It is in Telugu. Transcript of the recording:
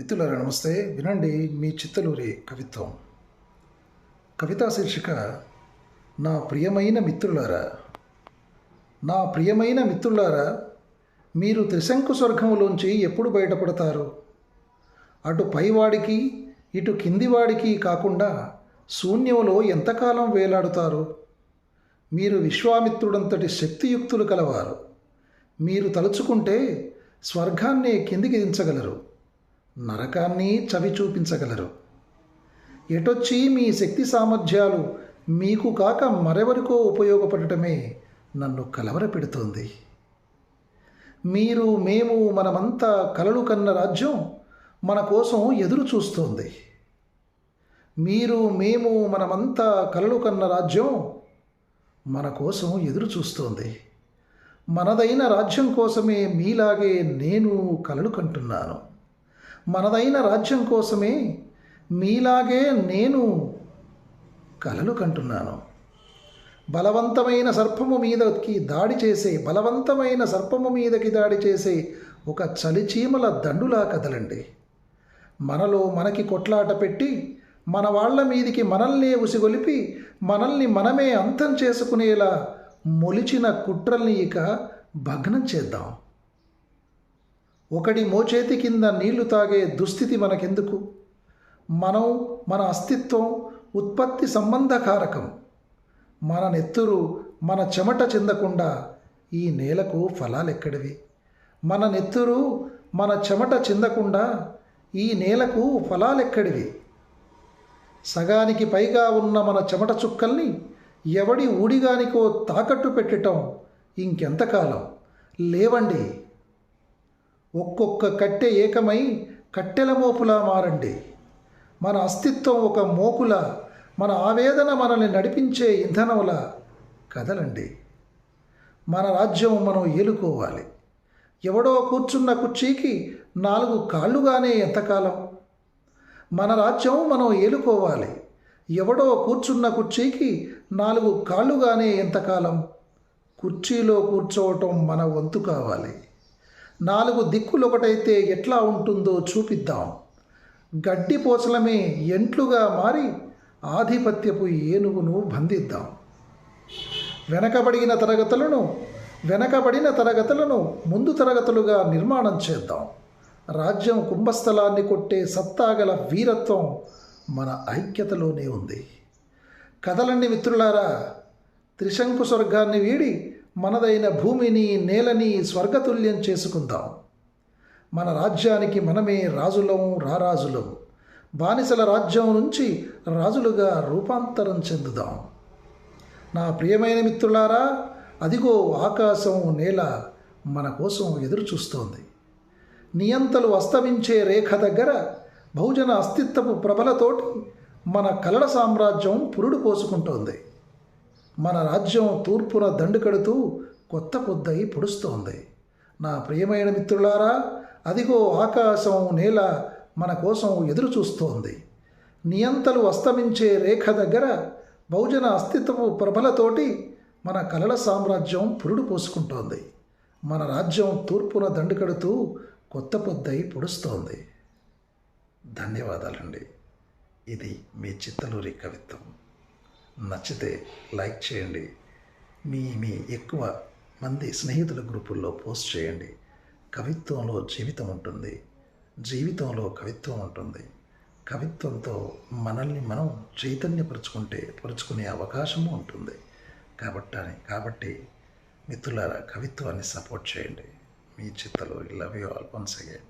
మిత్రులారా నమస్తే. వినండి మీ చిత్తలూరి కవిత్వం. కవితా శీర్షిక నా ప్రియమైన మిత్రులారా నా ప్రియమైన మిత్రులారా మీరు త్రిశంకు స్వర్గములోంచి ఎప్పుడు బయటపడతారు? అటు పైవాడికి ఇటు కిందివాడికి కాకుండా శూన్యములో ఎంతకాలం వేలాడుతారు? మీరు విశ్వామిత్రుడంతటి శక్తియుక్తులు కలవారు. మీరు తలుచుకుంటే స్వర్గాన్ని కిందికి దించగలరు. నరకాన్ని చవి చూపించగలరు ఎటొచ్చి మీ శక్తి సామర్థ్యాలు మీకు కాక మరెవరికో ఉపయోగపడటమే నన్ను కలవరపెడుతోంది. మీరు మేము మనమంతా కలలు కన్న రాజ్యం మన కోసం ఎదురు చూస్తోంది. మీరు మేము మనమంతా కలలు కన్న రాజ్యం మన కోసం ఎదురు చూస్తోంది. మనదైన రాజ్యం కోసమే మీలాగే నేను కలలు కంటున్నాను. మనదైన రాజ్యం కోసమే మీలాగే నేను కలలు కంటున్నాను. బలవంతమైన సర్పము మీదకి దాడి చేసే బలవంతమైన సర్పము మీదకి దాడి చేసే ఒక చలిచీమల దండులా కదలండి. మనలో మనకి కొట్లాట పెట్టి మన వాళ్ళ మీదికి మనల్నే ఉసిగొలిపి మనల్ని మనమే అంతం చేసుకునేలా మొలిచిన కుట్రల్ని ఇక భగ్నం చేద్దాం. ఒకడి మోచేతి కింద నీళ్ళు తాగే దుస్థితి మనకెందుకు? మనం మన అస్తిత్వం ఉత్పత్తి సంబంధకారకం. మన నెత్తురు మన చెమట చెందకుండా ఈ నేలకు ఫలాలెక్కడివి? మన నెత్తురు మన చెమట చెందకుండా ఈ నేలకు ఫలాలెక్కడివి? సగానికి పైగా ఉన్న మన చెమట చుక్కల్ని ఎవడి ఊడిగానికో తాకట్టు పెట్టటం ఇంకెంతకాలం? లేవండి. ఒక్కొక్క కట్టె ఏకమై కట్టెల మోపులా మారండి. మన అస్తిత్వం ఒక మోకుల మన ఆవేదన మనల్ని నడిపించే ఇంధనముల కదలండి. మన రాజ్యం మనం ఏలుకోవాలి. ఎవడో కూర్చున్న కుర్చీకి నాలుగు కాళ్ళుగానే ఎంతకాలం? మన రాజ్యం మనం ఏలుకోవాలి. ఎవడో కూర్చున్న కుర్చీకి నాలుగు కాళ్ళుగానే ఎంతకాలం? కుర్చీలో కూర్చోవటం మన వంతు కావాలి. నాలుగు దిక్కులు ఒకటైతే ఎట్లా ఉంటుందో చూపిద్దాం. గడ్డి పోచలమే ఎంట్లుగా మారి ఆధిపత్యపు ఏనుగును బంధిద్దాం. వెనకబడిన తరగతులను వెనకబడిన తరగతులను ముందు తరగతులుగా నిర్మాణం చేద్దాం. రాజ్యం కుంభస్థలాన్ని కొట్టే సత్తాగల వీరత్వం మన ఐక్యతలోనే ఉంది. కథలన్నీ మిత్రులారా త్రిశంకు స్వర్గాన్ని వీడి మనదైన భూమిని నేలని స్వర్గతుల్యం చేసుకుందాం. మన రాజ్యానికి మనమే రాజులం రారాజులం. బానిసల రాజ్యం నుంచి రాజులుగా రూపాంతరం చెందుదాం. నా ప్రియమైన మిత్రులారా అదిగో ఆకాశం నేల మన కోసం ఎదురు చూస్తోంది నియంతలు అస్తమించే రేఖ దగ్గర బహుజన అస్తిత్వపు ప్రభలతోటి మన కలల సామ్రాజ్యం పురుడు పోసుకుంటోంది. మన రాజ్యం తూర్పున దండుకడుతూ కొత్త కొద్దయి పొడుస్తోంది. నా ప్రియమైన మిత్రులారా అదిగో ఆకాశం నేల మన కోసం ఎదురు చూస్తోంది నియంతలు అస్తమించే రేఖ దగ్గర బహుజన అస్తిత్వపు ప్రభలతోటి మన కలల సామ్రాజ్యం పురుడు పోసుకుంటోంది. మన రాజ్యం తూర్పున దండుకడుతూ కొత్త పొద్దై పొడుస్తోంది. ధన్యవాదాలండి. ఇది మీ చిత్తలూరి కవిత్వం. నచ్చితే లైక్ చేయండి. మీ మీ ఎక్కువ మంది స్నేహితుల గ్రూపుల్లో పోస్ట్ చేయండి. కవిత్వంలో జీవితం ఉంటుంది. జీవితంలో కవిత్వం ఉంటుంది. కవిత్వంతో మనల్ని మనం చైతన్యపరుచుకుంటే పరుచుకునే అవకాశము ఉంటుంది. కాబట్టి కాబట్టి మిత్రులారా కవిత్వాన్ని సపోర్ట్ చేయండి. మీ చిత్తలు love you all once again